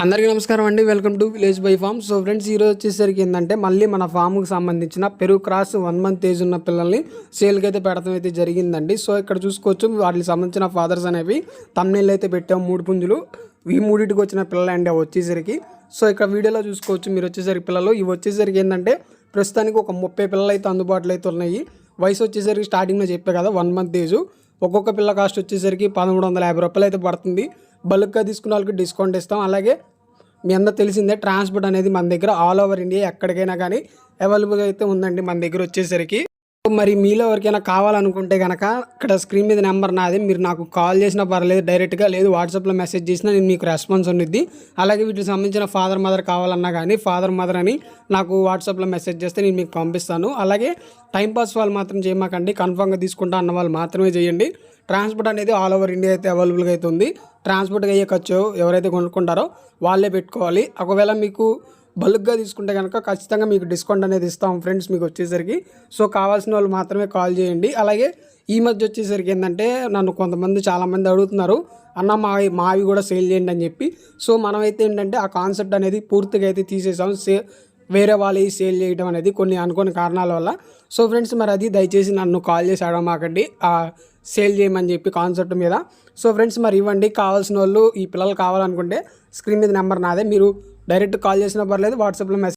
అందరికీ నమస్కారం అండి. Welcome to village by farm so friends ఈరోజు వచ్చేసరికి ఏంటంటే మళ్ళీ మన ఫామ్కి సంబంధించిన పెరుగు క్రాస్ వన్ మంత్ ఏజ్ ఉన్న పిల్లల్ని సేల్కి అయితే పెడతాం అయితే జరిగిందండి. సో ఇక్కడ చూసుకోవచ్చు వాటికి సంబంధించిన ఫాదర్స్ అనేవి తమ్నేళ్ళు అయితే పెట్టాం మూడు పుంజులు. ఈ మూడింటికి వచ్చిన పిల్లలు అండి అవి వచ్చేసరికి. సో ఇక్కడ వీడియోలో చూసుకోవచ్చు మీరు వచ్చేసరికి పిల్లలు. ఇవి వచ్చేసరికి ఏంటంటే ప్రస్తుతానికి ఒక ముప్పై పిల్లలు అయితే అందుబాటులో అయితే ఉన్నాయి. వయసు వచ్చేసరికి స్టార్టింగ్లో చెప్పే కదా వన్ మంత్ ఏజ్ ఒక్కొక్క పిల్ల కాస్ట్ వచ్చేసరికి పదమూడు వందల యాభై రూపాయలు అయితే పడుతుంది. బల్క్గా తీసుకున్న వాళ్ళకి డిస్కౌంట్ ఇస్తాం. అలాగే మీ అందరూ తెలిసిందే ట్రాన్స్పోర్ట్ అనేది మన దగ్గర ఆల్ ఓవర్ ఇండియా ఎక్కడికైనా కానీ అవైలబుల్గా అయితే ఉందండి మన దగ్గర వచ్చేసరికి. మరి మీలో ఎవరికైనా కావాలనుకుంటే కనుక ఇక్కడ స్క్రీన్ మీద నెంబర్ నాది. మీరు నాకు కాల్ చేసినా పర్లేదు డైరెక్ట్గా లేదు వాట్సాప్లో మెసేజ్ చేసినా నేను మీకు రెస్పాన్స్ ఉండిద్ది. అలాగే వీటికి సంబంధించిన ఫాదర్ మదర్ కావాలన్నా కానీ ఫాదర్ మదర్ అని నాకు వాట్సాప్లో మెసేజ్ చేస్తే నేను మీకు పంపిస్తాను. అలాగే టైంపాస్ వాళ్ళు మాత్రం చేయమాకండి. కన్ఫామ్గా తీసుకుంటా అన్న వాళ్ళు మాత్రమే చేయండి. ట్రాన్స్పోర్ట్ అనేది ఆల్ ఓవర్ ఇండియా అయితే అవైలబుల్గా అయితే ఉంది. ట్రాన్స్పోర్ట్కి అయ్యే ఖర్చు ఎవరైతే కొనుక్కుంటారో వాళ్ళే పెట్టుకోవాలి. ఒకవేళ మీకు బల్క్గా తీసుకుంటే కనుక ఖచ్చితంగా మీకు డిస్కౌంట్ అనేది ఇస్తాం ఫ్రెండ్స్ మీకు వచ్చేసరికి. సో కావాల్సిన వాళ్ళు మాత్రమే కాల్ చేయండి. అలాగే ఈ మధ్య వచ్చేసరికి ఏంటంటే నన్ను కొంతమంది చాలామంది అడుగుతున్నారు అన్న మావి మావి కూడా సేల్ చేయండి అని చెప్పి. సో మనమైతే ఏంటంటే ఆ కాన్సెప్ట్ అనేది పూర్తిగా అయితే తీసేసాం. సే వేరే వాళ్ళవి సేల్ చేయడం అనేది కొన్ని అనుకోని కారణాల వల్ల. సో ఫ్రెండ్స్ మరి అది దయచేసి నన్ను కాల్ చేసి అడగమాకండి సేల్ చేయమని చెప్పి కాన్సెప్ట్ మీద. సో ఫ్రెండ్స్ మరి ఇవ్వండి. కావాల్సిన వాళ్ళు ఈ పిల్లలు కావాలనుకుంటే స్క్రీన్ మీద నెంబర్ నాదే. మీరు డైరెక్ట్ కాల్ చేసినా పర్లేదు వాట్సాప్లో మెసేజ్